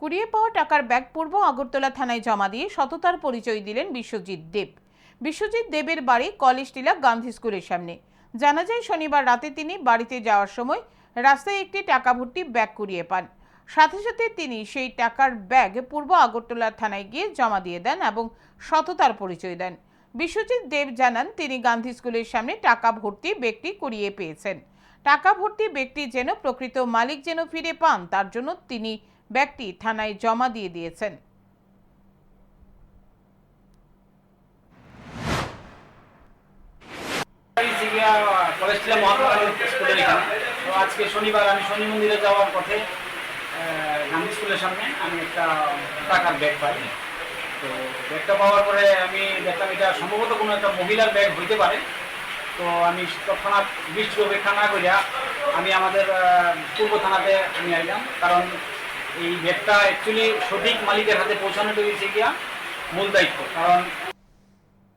কুড়িয়ে পাওয়া টাকার ব্যাগ পূর্ব আগরতলা থানায় জমা দিয়ে সততার পরিচয় দিলেন বিশ্বজিৎ দেব। বিশ্বজিৎ দেবের বাড়ি কলেজ টিলা গান্ধী স্কুলের সামনে। জানা যায়, শনিবার রাতে তিনি বাড়িতে যাওয়ার সময় রাস্তায় একটি টাকা ভর্তি ব্যাগ কুড়িয়ে পান। সাথে সাথে তিনি সেই টাকার ব্যাগ পূর্ব আগরতলা থানায় গিয়ে জমা দিয়ে দেন এবং সততার পরিচয় দেন। বিশ্বজিৎ দেব জানান, তিনি গান্ধী স্কুলের সামনে টাকা ভর্তি ব্যক্তি কুড়িয়ে পেয়েছেন। টাকা ভর্তি ব্যক্তি যেন প্রকৃত মালিক যেন ফিরে পান, তার জন্য তিনি ব্যাগটি থানায় জমা দিয়ে দিয়েছেন। আজকে শনিবার আমি শনি মন্দিরে যাওয়ার পথে গান্ধী স্কুলের সামনে আমি একটা টাকার ব্যাগ পাই। তো ব্যাগটা পাওয়ার পরে আমি দেখলাম এটা সম্ভবত কোনো একটা মহিলার ব্যাগ হইতে পারে। তো আমি তৎক্ষণাৎ দৃষ্টি উপেক্ষা না করিয়া আমি আমাদের পূর্ব থানাতে আমি আইলাম। কারণ এই ভেটটা অ্যাকচুয়ালি সঠিক মালিকের হাতে পৌঁছানোটা হয়েছে গিয়া মূল দায়িত্ব কারণ